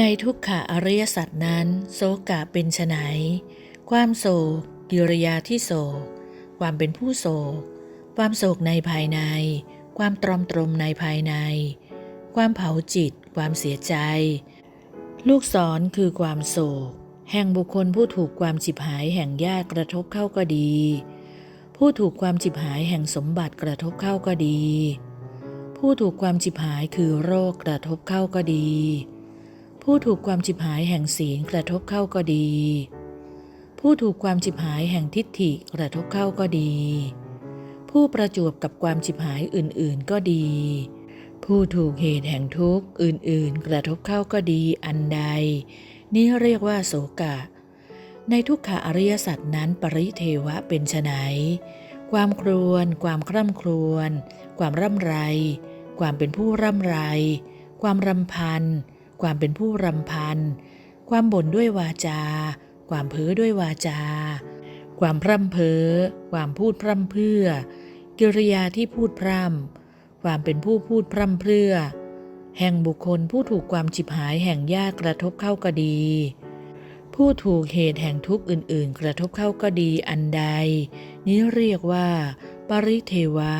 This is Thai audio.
ในทุกขะอริยสัจนั้น โศกะเป็นไฉนความโศกกิริยาที่โศก ความเป็นผู้โศก ความโศกในภายใน ความตรอมตรมในภายใน ความเผาจิต ความเสียใจ ลูกศรคือความโศก แห่งบุคคลผู้ถูกความจิบหายแห่งญาติกระทบเข้าก็ดี ผู้ถูกความจิบหายแห่งสมบัติกระทบเข้าก็ดี ผู้ถูกความจิบหายคือโรคกระทบเข้าก็ดี ผู้ถูกความจิบหายแห่งศีลกระทบเข้าก็ดี ผู้ถูกความจิบหายแห่งทิฏฐิกระทบเข้าก็ดี ผู้ประจวบกับความจิบหายอื่นๆก็ดี ผู้ถูกเหตุแห่งทุกข์อื่นๆ กระทบเข้าก็ดีอันใด นี่เรียกว่าโสกะ ในทุกขอริยสัจนั้นปริเทวะเป็นไฉนความครวน ความคร่ำครวญ ความร่ำไร ความเป็นผู้ร่ำไร ความรำพัน ความเป็นผู้รำพัน ความบ่นด้วยวาจา ความเพ้อด้วยวาจา ความพร่ำเพ้อ ความพูดพร่ำเพื่อ กิริยาที่พูดพร่ำ ความเป็นผู้พูดพร่ำเพื่อ แห่งบุคคลผู้ถูกความจิบหายแห่งยากกระทบเข้าก็ดี ผู้ถูกเหตุแห่งทุกข์อื่น ๆ กระทบเข้าก็ดีอันใด นี้เรียกว่า ปริเทวะ